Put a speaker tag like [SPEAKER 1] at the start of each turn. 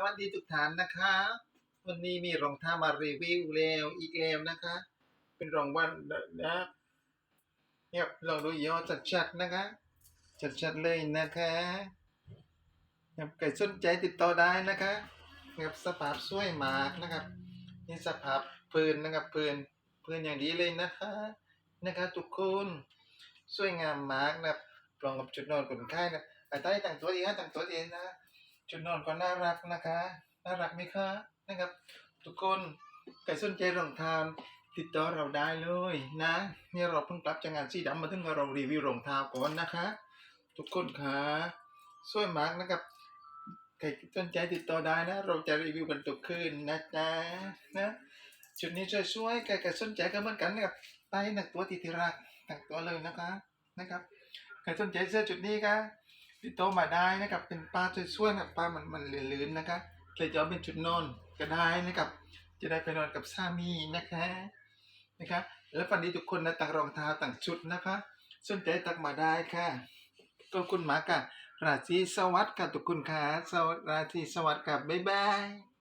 [SPEAKER 1] สวัสดีทุกท่านนะคะ วันนี้มีรองเท้ามารีวิวแล้วอีกแล้วนะคะ เป็นรองวัลนะเนี่ยลองดูย่อชัดๆนะคะ ชัดๆเลยนะคะครับใครสนใจติดต่อได้นะคะครับสภาพสวยมากนะครับ นี่สภาพปืนนะครับปืนปืนอย่างดีเลยนะคะนะคะทุกคนสวยงามมากนะครับรองกับจุดนอนคนไข้นะไอ้ใต้ต่งตัวเองนะต่งตัวเองนะ จุดนอนก็น่ารักนะคะ น่ารักไหมคะนะครับ ทุกคนใครสนใจรองเท้าติดต่อเราได้เลยนะเนี่ยเราเพิ่งกลับจากงานสีดำมาถึงเรารีวิวรองเท้าก่อนนะคะ ทุกคนคะสวยมากนะครับใครสนใจติดต่อได้นะ เราจะรีวิวกันทุกคืนนะจ๊ะนะจุดนี้ช่วยๆใครๆสนใจก็เหมือนกันนะครับใต้หนักตัวติดที่รักแต่งตัวเลยนะคะนะครับใครสนใจเสื้อจุดนี้ก็ ติดต่อมาได้นะครับ เป็นปลาช่วยๆนะปลามันมันลื่นๆนะคะเคยจะเอเป็นจุดนอนก็ได้นะครับ จะได้ไปนอนกับสามีนะคะนะคะแล้วฝันดีทุกคนนะต่างรองเท้าต่างชุดนะคะสนใจตักมาได้ค่ะก็คุณหมาค่ะราตรีสวัสดิ์ค่ะทุกคนค่ะสวัสดีราตรีสวัสดิ์ค่ะบ๊ายบาย